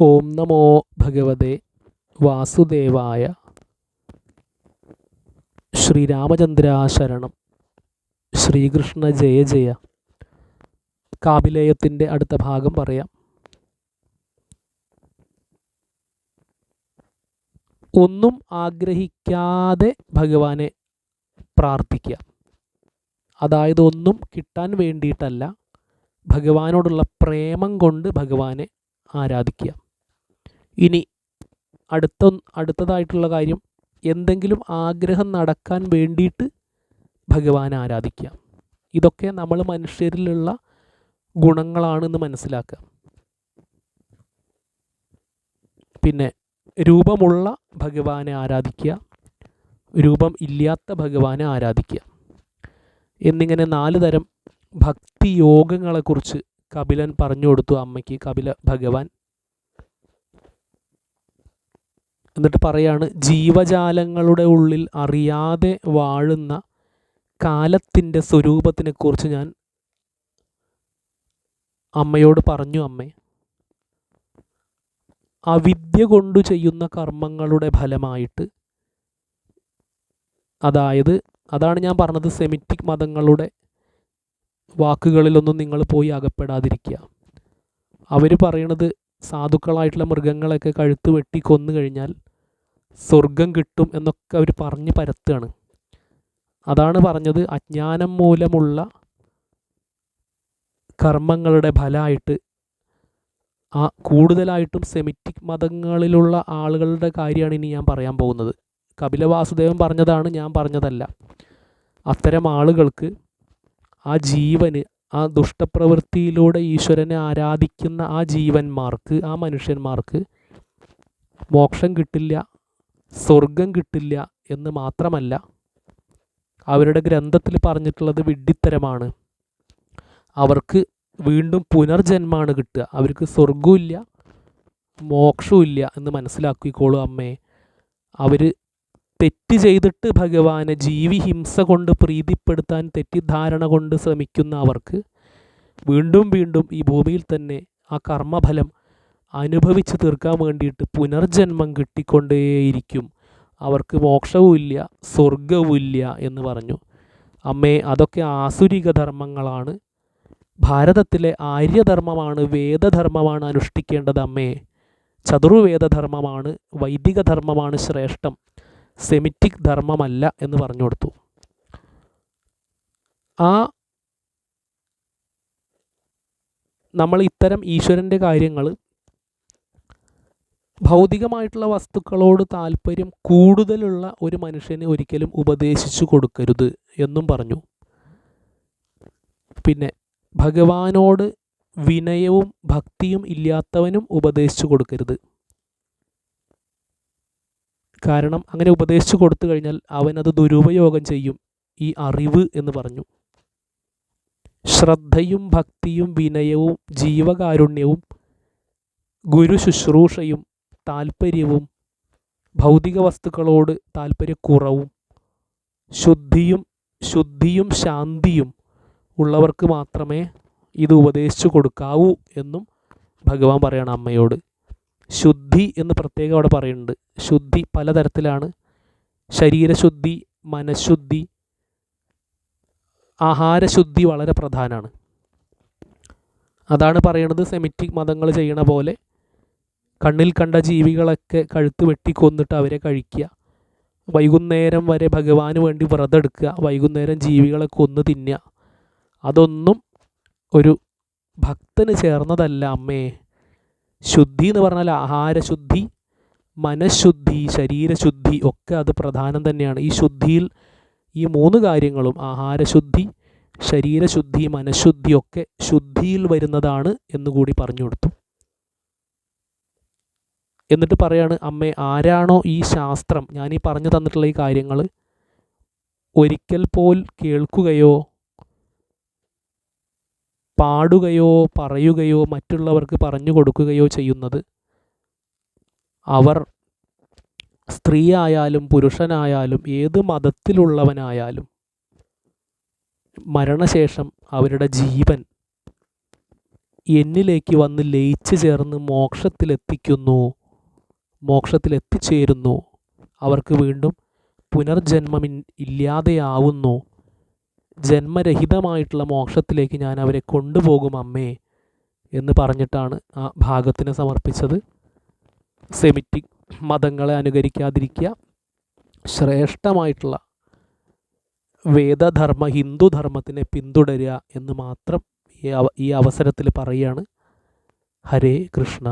ഓം നമോ ഭഗവതേ വാസുദേവായ ശ്രീരാമചന്ദ്ര ശരണം ശ്രീകൃഷ്ണ ജയ ജയ. കാപിലേയത്തിന്റെ അടുത്ത ഭാഗം പറയാം. ഒന്നും ആഗ്രഹിക്കാതെ ഭഗവാനെ പ്രാർത്ഥിക്കുക. അതായത് ഒന്നും കിട്ടാൻ വേണ്ടിയിട്ടല്ല ഭഗവാനോടുള്ള പ്രേമം കൊണ്ട് ഭഗവാനെ ആരാധിക്കുക. ഇനി അടുത്ത അടുത്തതായിട്ടുള്ള കാര്യം എന്തെങ്കിലും ആഗ്രഹം നടക്കാൻ വേണ്ടിയിട്ട് ഭഗവാനെ ആരാധിക്കുക. ഇതൊക്കെ നമ്മൾ മനുഷ്യരിലുള്ള ഗുണങ്ങളാണെന്ന് മനസ്സിലാക്കുക. പിന്നെ രൂപമുള്ള ഭഗവാനെ ആരാധിക്കുക രൂപം ഇല്ലാത്ത ഭഗവാനെ ആരാധിക്കുക. എന്നിങ്ങനെ നാല് തരം ഭക്തി യോഗങ്ങളെക്കുറിച്ച് കപിലൻ പറഞ്ഞു കൊടുത്തു അമ്മയ്ക്ക്. കപില ഭഗവാൻ എന്നിട്ട് പറയാണ് ജീവജാലങ്ങളുടെ ഉള്ളിൽ അറിയാതെ വാഴുന്ന കാലത്തിന്റെ സ്വരൂപത്തിനെക്കുറിച്ച് ഞാൻ അമ്മയോട് പറഞ്ഞു അമ്മേ. അവിദ്യ കൊണ്ടു ചെയ്യുന്ന കർമ്മങ്ങളുടെ ഫലമായിട്ട് അതായത് അതാണ് ഞാൻ പറഞ്ഞത് സെമിറ്റിക് മതങ്ങളുടെ വാക്കുകളിലൊന്നും നിങ്ങൾ പോയി അകപ്പെടാതിരിക്കുക. അവർ പറയണത് സാധുക്കളായിട്ടുള്ള മൃഗങ്ങളെയൊക്കെ കഴുത്ത് വെട്ടി കൊന്നു കഴിഞ്ഞാൽ സ്വർഗം കിട്ടും എന്നൊക്കെ അവർ പറഞ്ഞ് പരത്തുകയാണ്. അതാണ് പറഞ്ഞത് അജ്ഞാനം മൂലമുള്ള കർമ്മങ്ങളുടെ ഫലമായിട്ട് ആ കൂടുതലായിട്ടും സെമിറ്റിക് മതങ്ങളിലുള്ള ആളുകളുടെ കാര്യമാണ് ഇനി ഞാൻ പറയാൻ പോകുന്നത്. കപില വാസുദേവൻ പറഞ്ഞതാണ് ഞാൻ പറഞ്ഞതല്ല. അത്തരം ആളുകൾക്ക് ആ ജീവന് ആ ദുഷ്ടപ്രവൃത്തിയിലൂടെ ഈശ്വരനെ ആരാധിക്കുന്ന ആ ജീവന്മാർക്ക് ആ മനുഷ്യന്മാർക്ക് മോക്ഷം കിട്ടില്ല സ്വർഗം കിട്ടില്ല എന്ന് മാത്രമല്ല അവരുടെ ഗ്രന്ഥത്തിൽ പറഞ്ഞിട്ടുള്ളത് വിഡ്ഢിത്തരമാണ്. അവർക്ക് വീണ്ടും പുനർജന്മാണ് കിട്ടുക. അവർക്ക് സ്വർഗവും മോക്ഷവും എന്ന് മനസ്സിലാക്കിക്കോളൂ അമ്മേ. അവർ തെറ്റ് ചെയ്തിട്ട് ഭഗവാനെ ജീവി ഹിംസ കൊണ്ട് പ്രീതിപ്പെടുത്താൻ തെറ്റിദ്ധാരണ കൊണ്ട് ശ്രമിക്കുന്ന അവർക്ക് വീണ്ടും വീണ്ടും ഈ ഭൂമിയിൽ തന്നെ ആ കർമ്മഫലം അനുഭവിച്ച് തീർക്കാൻ വേണ്ടിയിട്ട് പുനർജന്മം കിട്ടിക്കൊണ്ടേയിരിക്കും. അവർക്ക് മോക്ഷവുമില്ല സ്വർഗവുമില്ല എന്ന് പറഞ്ഞു. അമ്മേ അതൊക്കെ ആസുരിക ധർമ്മങ്ങളാണ്. ഭാരതത്തിലെ ആര്യധർമ്മമാണ് വേദധർമ്മമാണ് അനുഷ്ഠിക്കേണ്ടത് അമ്മേ. ചതുർവേദധർമ്മമാണ് വൈദിക ധർമ്മമാണ് ശ്രേഷ്ഠം. സെമിറ്റിക് ധർമ്മമല്ല എന്ന് പറഞ്ഞു കൊടുത്തു. ആ നമ്മൾ ഇത്തരം ഈശ്വരന്റെ കാര്യങ്ങൾ ഭൗതികമായിട്ടുള്ള വസ്തുക്കളോട് താല്പര്യം കൂടുതലുള്ള ഒരു മനുഷ്യനെ ഒരിക്കലും ഉപദേശിച്ചു കൊടുക്കരുത് എന്നും പറഞ്ഞു. പിന്നെ ഭഗവാനോട് വിനയവും ഭക്തിയും ഇല്ലാത്തവനും ഉപദേശിച്ചു കൊടുക്കരുത്. കാരണം അങ്ങനെ ഉപദേശിച്ചു കൊടുത്തു കഴിഞ്ഞാൽ അവനത് ദുരുപയോഗം ചെയ്യും ഈ അറിവ് എന്ന് പറഞ്ഞു. ശ്രദ്ധയും ഭക്തിയും വിനയവും ജീവകാരുണ്യവും ഗുരു ശുശ്രൂഷയും താല്പര്യവും ഭൗതിക വസ്തുക്കളോട് താല്പര്യക്കുറവും ശുദ്ധിയും ശുദ്ധിയും ശാന്തിയും ഉള്ളവർക്ക് മാത്രമേ ഇത് ഉപദേശിച്ചു കൊടുക്കാവൂ എന്നും ഭഗവാൻ പറയണം അമ്മയോട്. ശുദ്ധി എന്ന് പ്രത്യേകം അവിടെ പറയുന്നുണ്ട്. ശുദ്ധി പലതരത്തിലാണ്. ശരീരശുദ്ധി മനഃശുദ്ധി ആഹാരശുദ്ധി വളരെ പ്രധാനമാണ് അതാണ് പറയണത് സെമിറ്റിക് മതങ്ങൾ ചെയ്യണ പോലെ കണ്ണിൽ കണ്ട ജീവികളൊക്കെ കഴുത്ത് വെട്ടിക്കൊന്നിട്ട് അവരെ കഴിക്കുക. വൈകുന്നേരം വരെ ഭഗവാന് വേണ്ടി വ്രതെടുക്കുക വൈകുന്നേരം ജീവികളെ കൊന്നു തിന്നുക. അതൊന്നും ഒരു ഭക്തന് ചേർന്നതല്ല അമ്മേ. ശുദ്ധി എന്ന് പറഞ്ഞാൽ ആഹാരശുദ്ധി മനഃശുദ്ധി ശരീരശുദ്ധി ഒക്കെ അത് പ്രധാനം തന്നെയാണ്. ഈ ശുദ്ധിയിൽ ഈ മൂന്ന് കാര്യങ്ങളും ആഹാരശുദ്ധി ശരീരശുദ്ധി മനഃശുദ്ധി ഒക്കെ ശുദ്ധിയിൽ വരുന്നതാണ് എന്നുകൂടി പറഞ്ഞു കൊടുത്തു. എന്നിട്ട് പറയാണ് അമ്മേ ആരാണോ ഈ ശാസ്ത്രം? ഞാൻ ഈ പറഞ്ഞു തന്നിട്ടുള്ള ഈ കാര്യങ്ങൾ ഒരിക്കൽ പോൽ കേൾക്കുകയോ പാടുകയോ പറയുകയോ മറ്റുള്ളവർക്ക് പറഞ്ഞു കൊടുക്കുകയോ ചെയ്യുന്നത് അവർ സ്ത്രീയായാലും പുരുഷനായാലും ഏത് മതത്തിലുള്ളവനായാലും മരണശേഷം അവരുടെ ജീവൻ എന്നിലേക്ക് വന്ന് ലയിച്ചു ചേർന്ന് മോക്ഷത്തിലെത്തിക്കുന്നു മോക്ഷത്തിലെത്തിച്ചേരുന്നു. അവർക്ക് വീണ്ടും പുനർജന്മമി ഇല്ലാതെയാവുന്നു. ജന്മരഹിതമായിട്ടുള്ള മോക്ഷത്തിലേക്ക് ഞാൻ അവരെ കൊണ്ടുപോകും അമ്മേ എന്ന് പറഞ്ഞിട്ടാണ് ആ ഭാഗത്തിന് സമർപ്പിച്ചത്. സെമിറ്റിക് മതങ്ങളെ അനുകരിക്കാതിരിക്കുക. ശ്രേഷ്ഠമായിട്ടുള്ള വേദധർമ്മ ഹിന്ദുധർമ്മത്തിനെ പിന്തുടരുക എന്ന് മാത്രം ഈ അവസരത്തിൽ പറയുകയാണ് ഹരേ കൃഷ്ണ.